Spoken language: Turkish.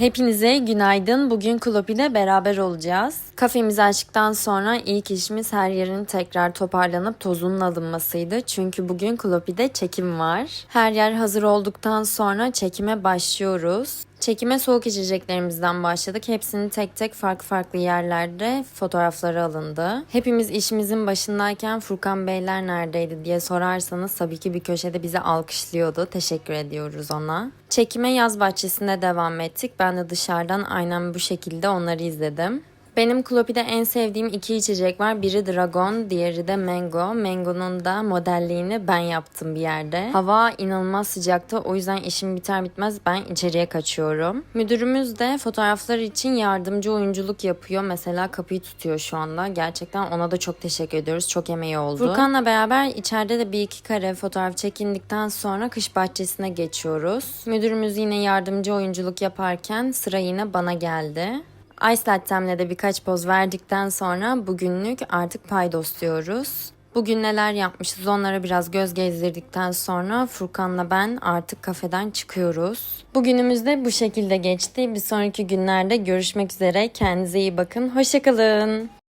Hepinize günaydın. Bugün Klopi'de beraber olacağız. Kafemizi açtıktan sonra ilk işimiz her yerin tekrar toparlanıp tozunun alınmasıydı. Çünkü bugün Klopi'de çekim var. Her yer hazır olduktan sonra çekime başlıyoruz. Çekime soğuk içeceklerimizden başladık. Hepsinin tek tek farklı farklı yerlerde fotoğrafları alındı. Hepimiz işimizin başındayken Furkan Beyler neredeydi diye sorarsanız tabii ki bir köşede bizi alkışlıyordu. Teşekkür ediyoruz ona. Çekime yaz bahçesinde devam ettik. Ben de dışarıdan aynen bu şekilde onları izledim. Benim Klopi'de en sevdiğim iki içecek var. Biri Dragon, diğeri de Mango. Mango'nun da modelliğini ben yaptım bir yerde. Hava inanılmaz sıcaktı. O yüzden işim biter bitmez ben içeriye kaçıyorum. Müdürümüz de fotoğraflar için yardımcı oyunculuk yapıyor. Mesela kapıyı tutuyor şu anda. Gerçekten ona da çok teşekkür ediyoruz. Çok emeği oldu. Furkan'la beraber içeride de bir iki kare fotoğraf çekindikten sonra kış bahçesine geçiyoruz. Müdürümüz yine yardımcı oyunculuk yaparken sıra yine bana geldi. Ice Latte'mle de birkaç poz verdikten sonra bugünlük artık paydos diyoruz. Bugün neler yapmışız onlara biraz göz gezdirdikten sonra Furkan'la ben artık kafeden çıkıyoruz. Bugünümüz de bu şekilde geçti. Bir sonraki günlerde görüşmek üzere. Kendinize iyi bakın. Hoşçakalın.